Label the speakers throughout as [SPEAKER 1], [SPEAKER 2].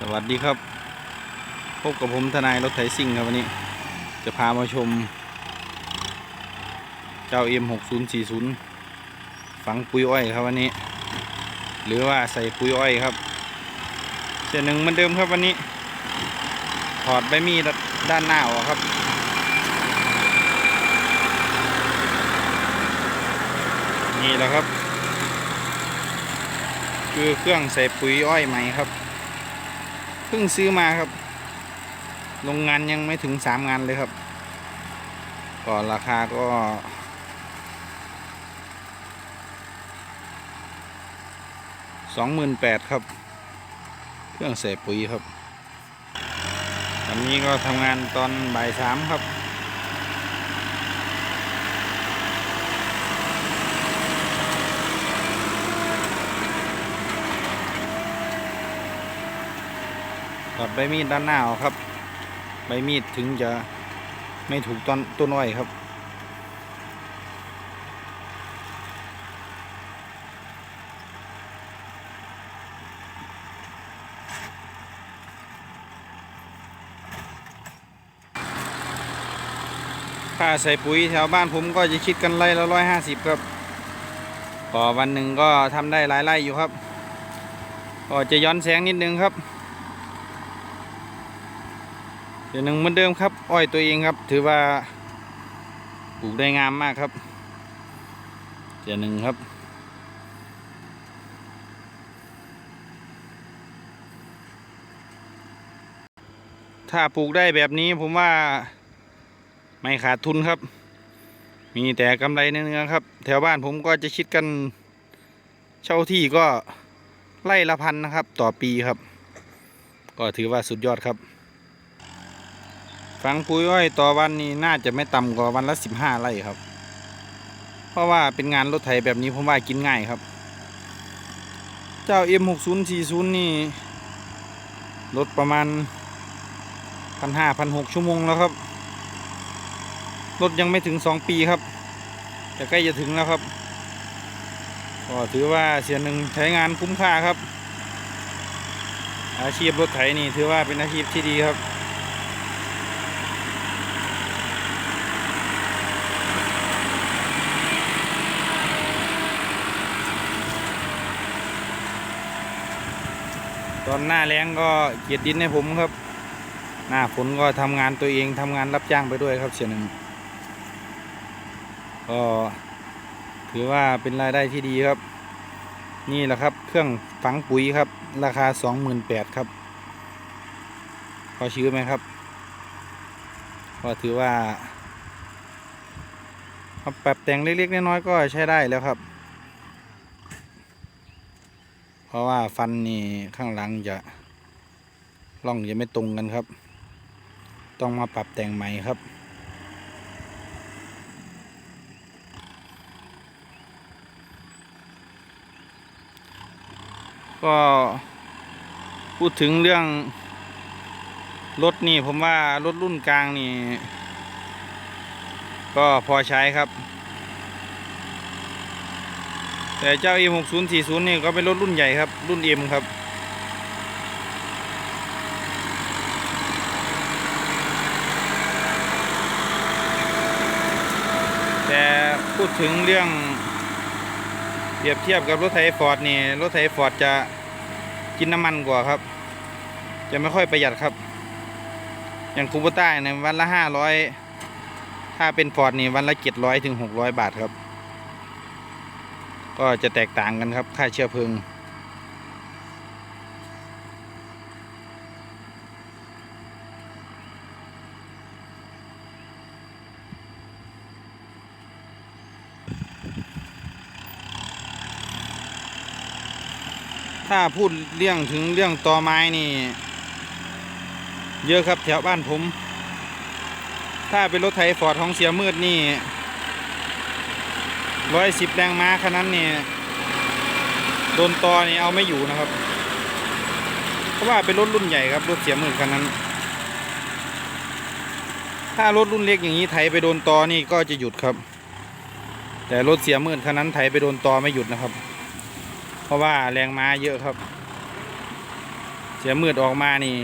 [SPEAKER 1] สวัสดีครับ พบกับผมทนายรถไถซิ่งครับวันนี้ จะพามาชม เจ้า M6040 ฝังปุ๋ยอ้อยครับวันนี้ หรือว่าใส่ปุ๋ยอ้อยครับเส้นหนึ่งเหมือนเดิมครับวันนี้ ถอดใบมีดด้านหน้าออกครับนี่แหละครับ คือเครื่องใส่ปุ๋ยอ้อยใหม่ครับ พิ่งซื้อมาครับ ลงงานยังไม่ถึงสามงานเลยครับ ก่อนราคาก็สองหมื่นแปดครับ เครื่องใส่ปุ๋ยครับ วันนี้ก็ทำงานตอนบ่ายสามครับ ตัดใบมีดด้านหน้าออกครับ ใบมีดถึงจะไม่ถูกต้นต้นอ้อยครับ ค่าใส่ปุ๋ยแถวบ้านผมก็จะคิดกันไร่ละร้อยห้าสิบครับต่อวันหนึ่งก็ทำได้หลายไร่อยู่ครับ ก็จะย้อนแสงนิดนึงครับ เดี๋ยวหนึ่งเหมือนเดิมครับ อ้อยตัวเองครับ ถือว่าปลูกได้งามมากครับเดี๋ยวหนึ่งครับถ้าปลูกได้แบบนี้ผมว่าไม่ขาดทุนครับ มีแต่กำไรเนื้อๆครับ แถวบ้านผมก็จะคิดกันเช่าที่ก็ไร่ละพันนะครับ ต่อปีครับ ก็ถือว่าสุดยอดครับ ฝังปุ๋ยอ้อยต่อวันนี้น่าจะไม่ต่ำกว่าวันละสิบห้าไร่ครับ เพราะว่าเป็นงานรถไถแบบนี้ผมว่ากินง่ายครับ เจ้า M6040 นี่รถประมาณพันห้าพันหกชั่วโมงแล้วครับรถยังไม่ถึงสองปีครับ แต่ใกล้จะถึงแล้วครับก็ถือว่าเสียหนึ่งใช้งานคุ้มค่าครับ อาชีพรถไถนี่ถือว่าเป็นอาชีพที่ดีครับ อนหน้าแรงก็เกียดดินให้ผมครับ หน้าฝนก็ทำงานตัวเองทำงานรับจ้างไปด้วยครับเสียหนึ่งก็ถือว่าเป็นรายได้ที่ดีครับ นี่แหละครับเครื่องฝังปุ๋ยครับ ราคาสองหมื่นแปดครับพอชื้อไหมครับก็ถือว่าเอาปรับแต่งเล็กๆน้อยๆก็ใช้ได้แล้วครับ เพ ราะว่าฟันนี่ข้างหลังจะร่องจะไม่ตรงกันครับ ต้องมาปรับแต่งใหม่ครับ ก็พูดถึงเรื่องรถนี่ผมว่ารถรุ่นกลางนี่ ก็พอใช้ครับ แต่เจ้า E6040 นี่ก็เป็นรถรุ่นใหญ่ครับ รุ่น M ครับ แต่พูดถึงเรื่องเปรียบเทียบกับรถไถฟอร์ดนี่ รถไถฟอร์ดจะกินน้ำมันกว่าครับ จะไม่ค่อยประหยัดครับ อย่างคูโบต้าเนี่ยวันละห้าร้อยถ้าเป็นฟอร์ดนี่วันละเจ็ดร้อยถึงหกร้อยบาทครับ ก็จะแตกต่างกันครับค่าเชื้อเพลิง ถ้าพูดเรื่องถึงเรื่องตอไม้นี่ เยอะครับแถวบ้านผม ถ้าเป็นรถไถฟอร์ดของเสียมืดนี่ ร้อยสิบแรงม้าคันนั้นเนี่ยโดนตอนี่เอาไม่อยู่นะครับ เพราะว่าเป็นรถรุ่นใหญ่ครับรถเสียหมืดคันนั้น ถ้ารถรุ่นเล็กอย่างนี้ไถไปโดนตอนี่ก็จะหยุดครับ แต่รถเสียหมืดคันนั้นไถไปโดนตอไม่หยุดนะครับ เพราะว่าแรงม้าเยอะครับ เสียหมืดออกมานี่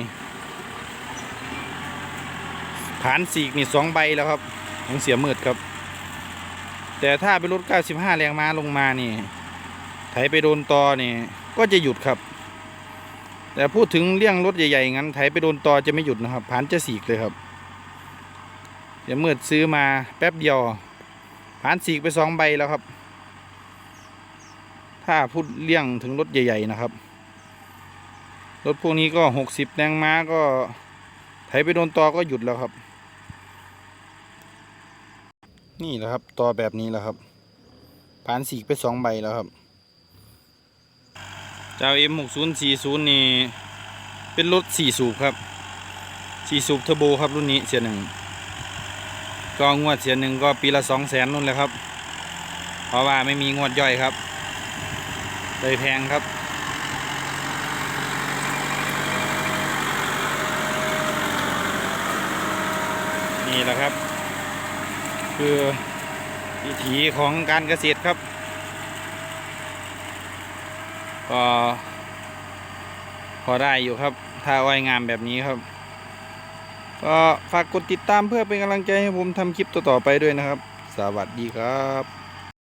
[SPEAKER 1] ฐานสีกนี่สองใบแล้วครับของเสียหมืดครับ แต่ถ้าเป็นรถ 95 แรงม้าลงมานี่ ไถไปโดนตอนี่ ก็จะหยุดครับ แต่พูดถึงเรื่องรถใหญ่ๆงั้นไถไปโดนตอจะไม่หยุดนะครับผานจะสีกเลยครับเสียมืดซื้อมาแป๊บเดียวผานสีกไปสองใบแล้วครับ ถ้าพูดเรื่องถึงรถใหญ่ ๆ นะครับ รถพวกนี้ก็หกสิบแรงม้าก็ไถไปโดนตอก็หยุดแล้วครับ นี่แหละครับตอแบบนี้แหละครับผ่านสีไปสองใบแล้วครับ เจ้า M 6 0 4 0 นี่เป็นรถสี่สูบครับสี่สูบเทอร์โบครับรุ่นนี้เสียหนึ่งก็งวดเสียหนึ่งก็ปีละสองแสนนู่นเลยครับ เพราะว่าไม่มีงวดย่อยครับเลยแพงครับนี่แหละครับ คือวิถีของการเกษตรครับ ก็พอได้อยู่ครับ ถ้าอ้อยงามแบบนี้ครับ ก็ฝากกดติดตามเพื่อเป็นกำลังใจให้ผมทำคลิปต่อๆไปด้วยนะครับ สวัสดีครับ